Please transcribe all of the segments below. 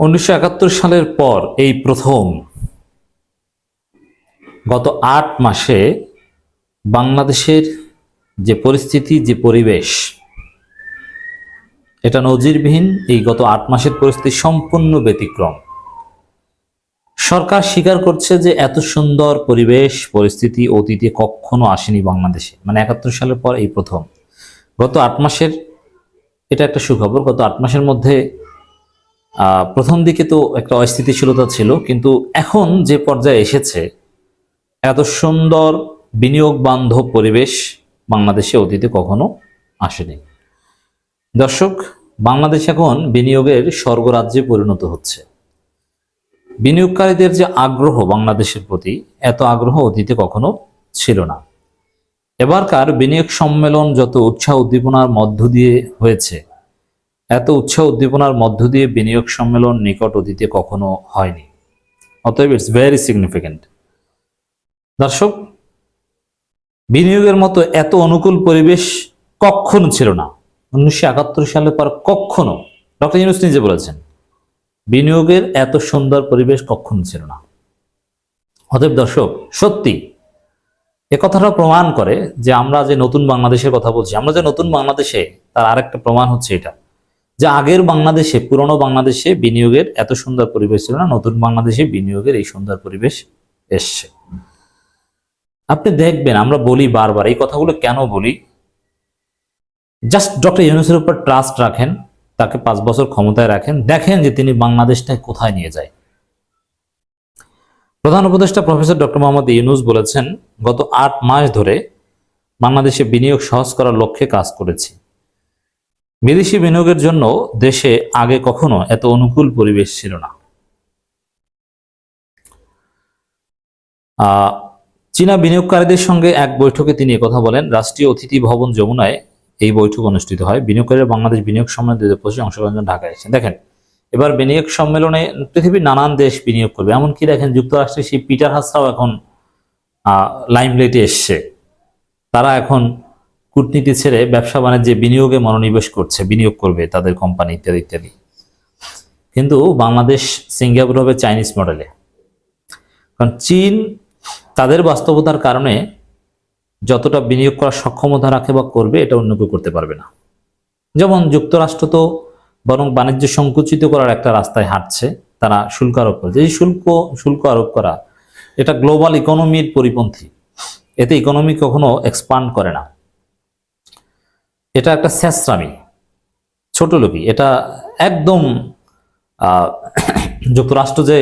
উনিশশো একাত্তর সালের পর এই প্রথম গত আট মাসে বাংলাদেশের যে পরিস্থিতি, যে পরিবেশ, এটা নজিরবিহীন এই গত আট মাসের পরিস্থিতি সম্পূর্ণ ব্যতিক্রম। সরকার স্বীকার করছে যে এত সুন্দর পরিবেশ, পরিস্থিতি অতীতে কখনো আসেনি বাংলাদেশে। মানে একাত্তর সালের পর এই প্রথম। গত আট মাসের, এটা একটা সুখবর, গত আট মাসের মধ্যে প্রথম দিকে তো একটা অস্থিতিশীলতা ছিল, কিন্তু এখন যে পর্যায়ে এসেছে, এত সুন্দর বিনিয়োগ বান্ধব পরিবেশ বাংলাদেশে অতীতে কখনো আসেনি। দর্শক, বাংলাদেশ এখন বিনিয়োগের স্বর্গরাজ্যে পরিণত হচ্ছে। বিনিয়োগকারীদের যে আগ্রহ বাংলাদেশের প্রতি, এত আগ্রহ অতীতে কখনো ছিল না। এবারকার বিনিয়োগ সম্মেলন যত উৎসাহ উদ্দীপনার মধ্য দিয়ে হয়েছে এত উৎসাহ উদ্দীপনার মধ্য দিয়ে বিনিয়োগ সম্মেলন নিকট অতীতে কখনো হয়নি। অতএব ইটস ভেরি সিগনিফিক্যান্ট দর্শক, বিনিয়োগের মতো এত অনুকূল পরিবেশ কখনো ছিল না। উনিশশো একাত্তর সালের পর কখনো, ডক্টর ইউনুস নিজে বলেছেন, বিনিয়োগের এত সুন্দর পরিবেশ কখনো ছিল না। অতএব দর্শক, সত্যি, এ কথাটা প্রমাণ করে যে আমরা যে নতুন বাংলাদেশের কথা বলছি, আমরা যে নতুন বাংলাদেশে, তার আরেকটা প্রমাণ হচ্ছে এটা। যে আগের বাংলাদেশে, পুরনো বাংলাদেশে বিনিয়োগের এত সুন্দর পরিবেশ ছিল না, নতুন বাংলাদেশে বিনিয়োগের এই সুন্দর পরিবেশ এসছে। আপনি দেখবেন, আমরা বলি বারবার, এই কথাগুলো কেন বলি? জাস্ট ডক্টর ইউনুসের উপর ট্রাস্ট রাখেন, তাকে পাঁচ বছর ক্ষমতায় রাখেন, দেখেন যে তিনি বাংলাদেশটাকে কোথায় নিয়ে যায়। প্রধান উপদেষ্টা প্রফেসর ডক্টর মোহাম্মদ ইউনুস বলেছেন, গত আট মাস ধরে বাংলাদেশে বিনিয়োগ সহজ করার লক্ষ্যে কাজ করেছি। বিদেশি বিনিয়োগের জন্য দেশে আগে কখনো এত অনুকূল পরিবেশ ছিল না। চীনা বিনিয়োগকারীদের সঙ্গে এক বৈঠকে তিনি কথা বলেন, রাষ্ট্রীয় অতিথি ভবন যমুনায় এই বৈঠক অনুষ্ঠিত হয়। বিনিয়োগকারীরা বাংলাদেশ বিনিয়োগ সম্মেলন দুই হাজার পঁচিশে অংশগ্রহণের জন্য ঢাকায় এসেছেন। দেখেন, এবার বিনিয়োগ সম্মেলনে পৃথিবীর নানান দেশ বিনিয়োগ করবে। এমনকি দেখেন, যুক্তরাষ্ট্রের সেই পিটার হাসরাও এখন লাইমলাইটে এসছে। তারা এখন কূটনীতি ছেড়ে ব্যবসা বাণিজ্যে বিনিয়োগে মনোনিবেশ করছে, বিনিয়োগ করবে তাদের কোম্পানি ইত্যাদি ইত্যাদি। কিন্তু বাংলাদেশ সিঙ্গাপুর হবে চাইনিজ মডেলে। কারণ চীন তাদের বাস্তবতার কারণে যতটা বিনিয়োগ করার সক্ষমতা রাখে বা করবে, এটা অন্য কেউ করতে পারবে না। যেমন যুক্তরাষ্ট্র তো বরং বাণিজ্য সংকুচিত করার একটা রাস্তায় হাঁটছে, তারা শুল্ক আরোপ করেছে। এই শুল্ক শুল্ক আরোপ করা, এটা গ্লোবাল ইকোনমির পরিপন্থী। এতে ইকোনমি কখনো এক্সপান্ড করে না। এটা একটা স্যাসরামি ছোট লোকই এটা একদম যুক্তরাষ্ট্র যে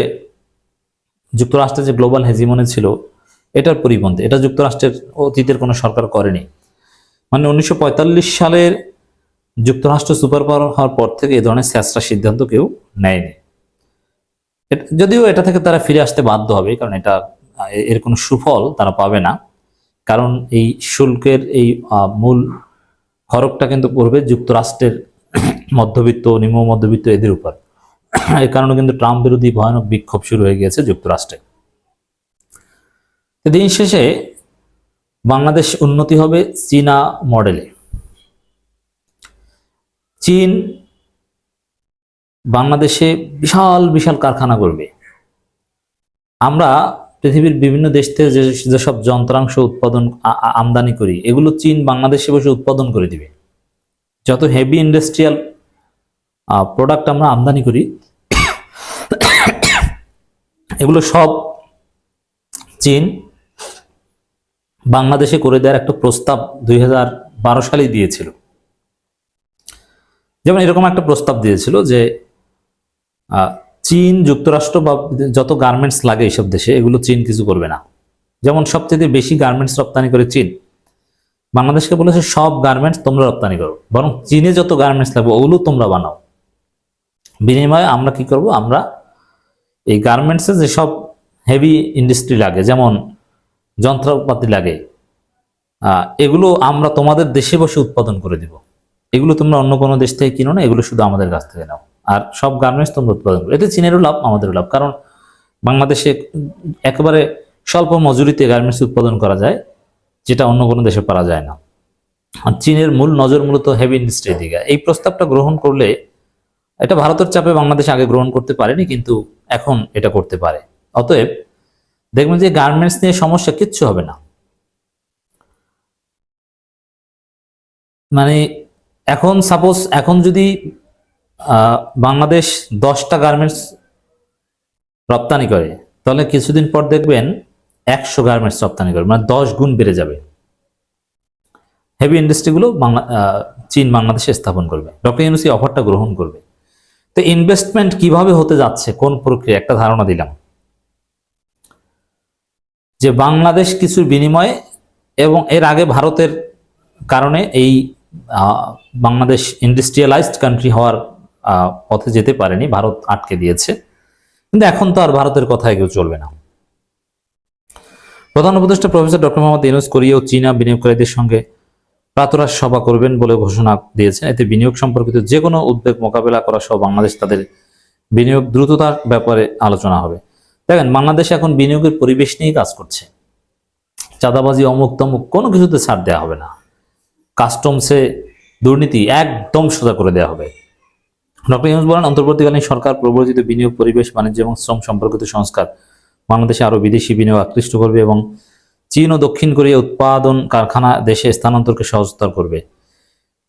যুক্তরাষ্ট্রে যে গ্লোবাল হেজিমনে ছিল, এটার পরিপন্থী এটা যুক্তরাষ্ট্রের অতীতের কোনো সরকার করেনি। মানে উনিশশো পঁয়তাল্লিশ সালের যুক্তরাষ্ট্র সুপার পাওয়ার হওয়ার পর থেকে এ ধরনের স্যাসরা সিদ্ধান্ত কেউ নেয়নি। যদিও এটা থেকে তারা ফিরে আসতে বাধ্য হবে, কারণ এটা এর কোনো সুফল তারা পাবে না। কারণ এই শুল্কের এই মূল খরকটা কিন্তু পড়বে যুক্তরাষ্ট্রের মধ্যবিত্ত নিম্ন মধ্যবিত্ত এদের উপর। এই কারণে কিন্তু ট্রাম্প বিরোধী ভয়ানক বিক্ষোভ শুরু হয়ে গিয়েছে যুক্তরাষ্ট্রে। দিন শেষে বাংলাদেশ উন্নতি হবে চীনা মডেলে। চীন বাংলাদেশে বিশাল বিশাল কারখানা করবে। আমরা পৃথিবীর বিভিন্ন দেশ থেকে যে যেসব যন্ত্রাংশ উৎপাদন আমদানি করি, এগুলো চীন বাংলাদেশে বসে উৎপাদন করে দিবে। যত হেভি ইন্ডাস্ট্রিয়াল প্রোডাক্ট আমরা আমদানি করি, এগুলো সব চীন বাংলাদেশে করে দেওয়ার একটা প্রস্তাব দুই সালে দিয়েছিল। যেমন এরকম একটা প্রস্তাব দিয়েছিল যে চীন যুক্তরাষ্ট্র বা যত গার্মেন্টস লাগে এইসব দেশে, এগুলো চীন কিছু করবে না। যেমন সবচেয়ে বেশি গার্মেন্টস রপ্তানি করে চীন। বাংলাদেশকে বলেছে, সব গার্মেন্টস তোমরা রপ্তানি করো। বরং চীনে যত গার্মেন্টস লাগবে, ওগুলো তোমরা বানাও। বিনিময়ে আমরা কি করব? আমরা এই গার্মেন্টসে যেসব হেভি ইন্ডাস্ট্রি লাগে, যেমন যন্ত্রপাতি লাগে এগুলো আমরা তোমাদের দেশে বসে উৎপাদন করে দিব। এগুলো তোমরা অন্য কোনো দেশ থেকে কিনো না, এগুলো শুধু আমাদের কাছ থেকে নাও। আর সব গার্মেন্টস তোমরা উৎপাদন করো। এতে চীনেরও লাভ, আমাদেরও লাভ। কারণ বাংলাদেশে একেবারে স্বল্প মজুরিতে গার্মেন্টস উৎপাদন করা যায়, যেটা অন্য কোনো দেশে পারা যায় না। আর চীনের মূল নজর মূলত হেভি ইন্ডাস্ট্রির দিকে। এই প্রস্তাবটা গ্রহণ করলে, এটা ভারতের চাপে বাংলাদেশ আগে গ্রহণ করতে পারেনি, কিন্তু এখন এটা করতে পারে। অতএব, দেখবেন যে গার্মেন্টস নিয়ে সমস্যা কিচ্ছু হবে না। মানে এখন সাপোজ এখন যদি বাংলাদেশ দশটা গার্মেন্টস রপ্তানি করে। তাহলে কিছুদিন পর দেখবেন একশো গার্মেন্টস রপ্তানি করে মানে দশ গুণ বেড়ে যাবে। হেভি ইন্ডাস্ট্রিগুলো বাংলা চীন বাংলাদেশে স্থাপন করবে। ডক্টর ইউনুসি অফারটা গ্রহণ করবে। তো ইনভেস্টমেন্ট কীভাবে হতে যাচ্ছে, কোন প্রক্রিয়া, একটা ধারণা দিলাম। যে বাংলাদেশ কিছুর বিনিময়ে এবং এর আগে ভারতের কারণে এই বাংলাদেশ ইন্ডাস্ট্রিয়ালাইজড কান্ট্রি হওয়ার পথে যেতে পারেনি, ভারত আটকে দিয়েছে। কিন্তু এখন তো আর ভারতের কথায় কেউ চলবে না। প্রধান উপদেষ্টা professor doctor Mohammad Yunus Korea চীনা বিনিয়োগকারীদের সঙ্গে প্রাতরাশ সভা করবেন বলে ঘোষণা দিয়েছেন। এতে বিনিয়োগ সম্পর্কিত যে কোনো উদ্বেগ মোকাবেলা করা সহ বাংলাদেশ তাদের বিনিয়োগ দ্রুততার ব্যাপারে আলোচনা হবে। দেখেন, বাংলাদেশ এখন বিনিয়োগের পরিবেশ নিয়েই কাজ করছে। চাঁদাবাজি অমুক তমুক কোনো কিছুতে ছাড় দেওয়া হবে না। কাস্টমসে দুর্নীতি একদম সোজা করে দেওয়া হবে। ডক্টর ইউনুস বলেন, অন্তর্বর্তীকালীন সরকার, প্রবর্তিত বিনিয়োগ, পরিবেশ, বাণিজ্য এবং শ্রম সম্পর্কিত সংস্কার। বাংলাদেশে আরও বিদেশি বিনিয়োগ আকৃষ্ট করবে এবং চীন ও দক্ষিণ কোরিয়া উৎপাদন কারখানা দেশে স্থানান্তরকে সহজতর করবে।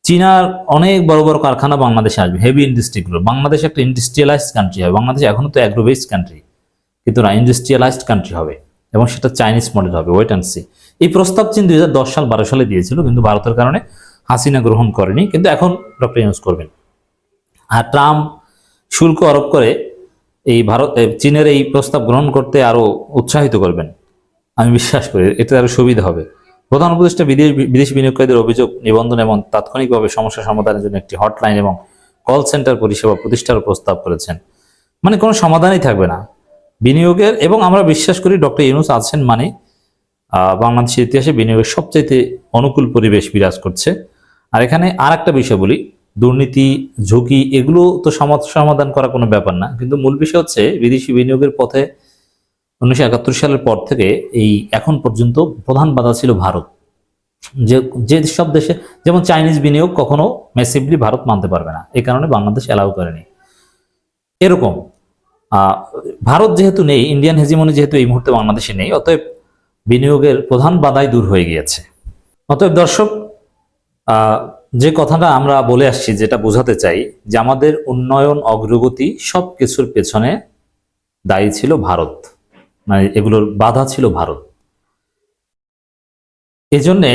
চীনার অনেক বড় বড় কারখানা বাংলাদেশে আসবে হেভি ইন্ডাস্ট্রিগুলো বাংলাদেশ একটা ইন্ডাস্ট্রিয়ালাইজড কান্ট্রি হবে। বাংলাদেশ এখনও তো অ্যাগ্রো বেসড কান্ট্রি কিন্তু না ইন্ডাস্ট্রিয়ালাইজড কান্ট্রি হবে এবং সেটা চাইনিজ মডেল হবে ওয়েট অ্যান্ড সি এই প্রস্তাব চীন দুই হাজার দশ সাল, বারো সালে দিয়েছিল, কিন্তু ভারতের কারণে হাসিনা গ্রহণ করেনি, কিন্তু এখন ডক্টর ইউনুস করবেন। আর ট্রাম্প শুল্ক আরোপ করে এই ভারত চীনের এই প্রস্তাব গ্রহণ করতে আরও উৎসাহিত করবেন। আমি বিশ্বাস করি, এতে আরও সুবিধা হবে। প্রধান উপদেষ্টা বিদেশ, বিদেশি বিনিয়োগকারীদের অভিযোগ, নিবন্ধন এবং তাৎক্ষণিকভাবে সমস্যা সমাধানের জন্য একটি হটলাইন এবং কল সেন্টার পরিষেবা প্রতিষ্ঠার প্রস্তাব করেছেন। মানে কোনো সমাধানই থাকবে না। বিনিয়োগের, এবং আমরা বিশ্বাস করি ডক্টর ইউনুস আছেন মানে বাংলাদেশের ইতিহাসে বিনিয়োগের সবচাইতে অনুকূল পরিবেশ বিরাজ করছে। আর এখানে আর একটা বিষয় বলি দুর্নীতি, ঝুঁকি, এগুলো তো সমাধান করা কোনো ব্যাপার না। কিন্তু মূল বিষয় হচ্ছে বিদেশি বিনিয়োগের পথে উনিশশো একাত্তর সালের পর থেকে এই এখন পর্যন্ত প্রধান বাধা ছিল ভারত। যে সব দেশে, যেমন চাইনিজ বিনিয়োগ কখনো মেসিভলি ভারত মানতে পারবে না। এই কারণে বাংলাদেশ অ্যালাউ করেনি। এরকম ভারত যেহেতু নেই ইন্ডিয়ান হেজিমনি যেহেতু এই মুহূর্তে বাংলাদেশে নেই, অতএব বিনিয়োগের প্রধান বাধাই দূর হয়ে গিয়েছে। অতএব দর্শক যে কথাটা আমরা বলে আসছি, যেটা বোঝাতে চাই, যে আমাদের উন্নয়ন, অগ্রগতি সব কিছুর পেছনে দায়ী ছিল ভারত। মানে এগুলোর বাধা ছিল ভারত। এজন্যে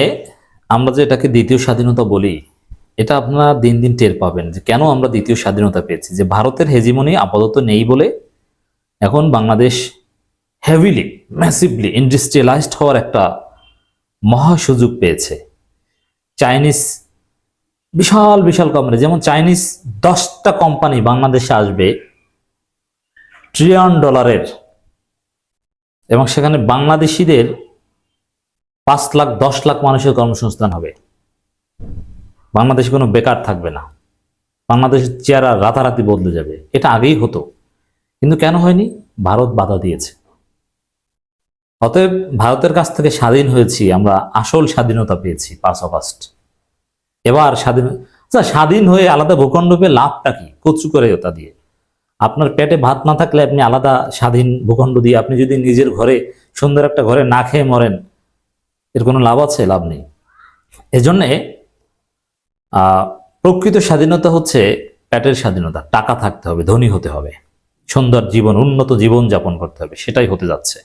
আমরা যে এটাকে দ্বিতীয় স্বাধীনতা বলি, এটা আপনারা দিন দিন টের পাবেন যে কেন আমরা দ্বিতীয় স্বাধীনতা পেয়েছি। যে ভারতের হেজিমনি আপাতত নেই বলে এখন বাংলাদেশ হেভিলি ম্যাসিভলি ইন্ডাস্ট্রিয়ালাইজড হওয়ার একটা মহা সুযোগ পেয়েছে। চাইনিজ বিশাল বিশাল কোম্পানি যেমন চাইনিজ দশটা কোম্পানি বাংলাদেশে আসবে ট্রিলিয়ন ডলারের এবং সেখানে বাংলাদেশিদের পাঁচ লাখ, দশ লাখ মানুষের কর্মসংস্থান হবে। বাংলাদেশে কোনো বেকার থাকবে না। বাংলাদেশের চেহারা রাতারাতি বদলে যাবে। এটা আগেই হতো। কিন্তু কেন হয়নি? ভারত বাধা দিয়েছে। অতএব ভারতের কাছ থেকে স্বাধীন হয়েছি, আমরা আসল স্বাধীনতা পেয়েছি পাঁচ অগস্ট এবার স্বাধীন আচ্ছা স্বাধীন হয়ে আলাদা ভূখণ্ড পেয়ে লাভটা কি? কচু করে ওটা দিয়ে। আপনার পেটে ভাত না থাকলে আপনি আলাদা স্বাধীন ভূখণ্ড দিয়ে আপনি যদি নিজের ঘরে সুন্দর একটা ঘরে না খেয়ে মরেন, এর কোনো লাভ আছে? লাভ নেই। এজন্যে প্রকৃত স্বাধীনতা হচ্ছে পেটের স্বাধীনতা, টাকা থাকতে হবে, ধনী হতে হবে, সুন্দর জীবন, উন্নত জীবন যাপন করতে হবে, সেটাই হতে যাচ্ছে।